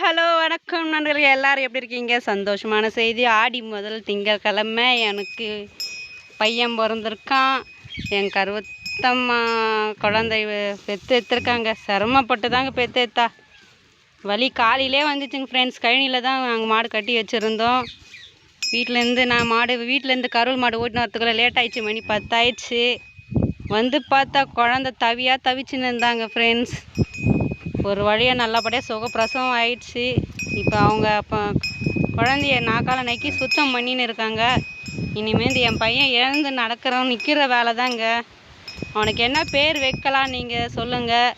Hello வணக்கம் நண்பர்கள். எல்லாரும் எப்படி இருக்கீங்க? சந்தோஷமான செய்தி. ஆடி முதல் திங்கக்கிழமை எனக்கு பையன் பிறந்திருக்கான். என் கருவத்தம்மா குழந்தை பெற்று எடுத்துருக்காங்க. எடுத்திருக்காங்க சிரமப்பட்டு தாங்க பெற்று எடுத்தா. வலி காலையிலே வந்துச்சுங்க ஃப்ரெண்ட்ஸ் கழனியில் தான் நாங்கள் மாடு கட்டி வச்சுருந்தோம். வீட்டிலேருந்து நான் மாடு வீட்டிலேருந்து கருள் மாடு ஓட்டின்னு வரத்துக்குள்ளே லேட் ஆயிடுச்சு. மணி பத்தாயிடுச்சு. வந்து பார்த்தா குழந்த தவியாக தவிச்சுன்னு இருந்தாங்க ஃப்ரெண்ட்ஸ் ஒரு வழியாக நல்லபடியாக சுகப்பிரசவம் ஆயிடுச்சு. இப்போ அவங்க அப்போ குழந்தைய நாக்கால நக்கி சுத்தம் பண்ணின்னு இருக்காங்க. இனிமேல் என் பையன் எழுந்து நடக்கிறோம் நிற்கிற வேலை தாங்க அவனுக்கு என்ன பேர் வைக்கலாம் நீங்கள் சொல்லுங்கள்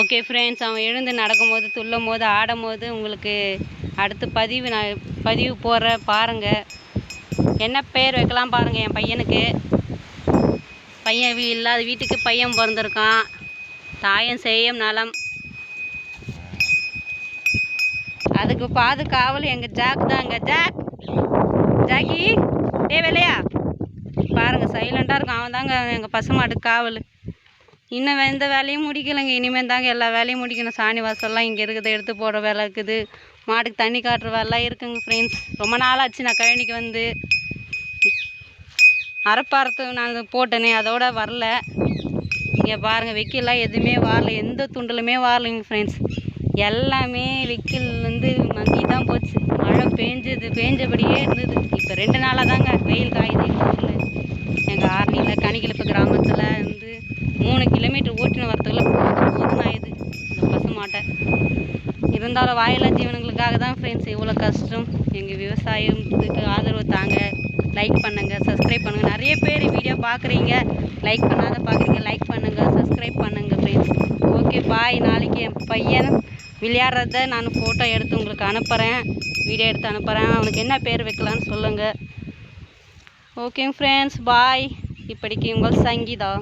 ஓகே ஃப்ரெண்ட்ஸ் அவன் எழுந்து நடக்கும்போது துள்ளும் போது ஆடும் போது உங்களுக்கு அடுத்து பதிவு நான் பதிவு போடுற பாருங்கள் என்ன பேர் வைக்கலாம் பாருங்கள் என் பையனுக்கு. பையன் வீ இல்லாத வீட்டுக்கு பையன் பிறந்திருக்கான். தாயம் செய்யும் நலம். அதுக்கு பாதுகாவல் எங்கள் ஜாக் தாங்க ஜாக்! ஜாக்கி! டே வேலையா பாருங்க சைலண்டாக இருக்கும் அவன் தாங்க எங்கள் பசுமாட்டு காவல். இன்னும் எந்த வேலையும் முடிக்கலைங்க. இனிமேல் தாங்க எல்லா வேலையும் முடிக்கணும். சாணி வாசல்லாம் இங்கே இருக்குது. எடுத்து போடுற வேலை இருக்குது. மாட்டுக்கு தண்ணி காட்டுற வேலைலாம் இருக்குங்க ஃப்ரெண்ட்ஸ் ரொம்ப நாளாச்சு நான் கழனிக்கு வந்து. அரைப்பாரத்து நான் போட்டேனே அதோட வரல. இங்கே பாருங்கள் வெக்கிலாம் எதுவுமே வரல. எந்த துண்டுலுமே வரலைங்க ஃப்ரெண்ட்ஸ் எல்லாமே வெக்கில் வந்து மங்கி தான் போச்சு. மழை பேஞ்சது பேஞ்சபடியே இருந்தது. இப்போ ரெண்டு நாளாக தாங்க வெயில் காயுது எங்கள் ஊரில். எங்கள் ஆர்னியில் கனிகிழப்பு கிராமத்தில் வந்து மூணு கிலோமீட்டர் ஓட்டின வரத்துக்குள்ள போதும் போதும் ஆயுது இந்த பசு மாட்டை. இருந்தாலும் வாயிலா ஜீவனங்களுக்காக தான் ஃப்ரெண்ட்ஸ் இவ்வளோ கஷ்டம். எங்கள் விவசாயத்துக்கு ஆதரவு லைக் பண்ணுங்கள் சப்ஸ்கிரைப் பண்ணுங்கள் நிறைய பேர் வீடியோ பார்க்குறீங்க. லைக் பண்ணாத பார்க்குறீங்க லைக் பண்ணுங்கள் சப்ஸ்கிரைப் பண்ணுங்கள் ஃப்ரெண்ட்ஸ் ஓகே பாய் நாளைக்கு என் பையன் விளையாடுறத நான் ஃபோட்டோ எடுத்து உங்களுக்கு அனுப்புகிறேன் வீடியோ எடுத்து அனுப்புகிறேன் அவனுக்கு என்ன பேர் வைக்கலான்னு சொல்லுங்கள் ஓகே ஃப்ரெண்ட்ஸ் பாய் இப்படிக்கு உங்கள் சங்கீதா.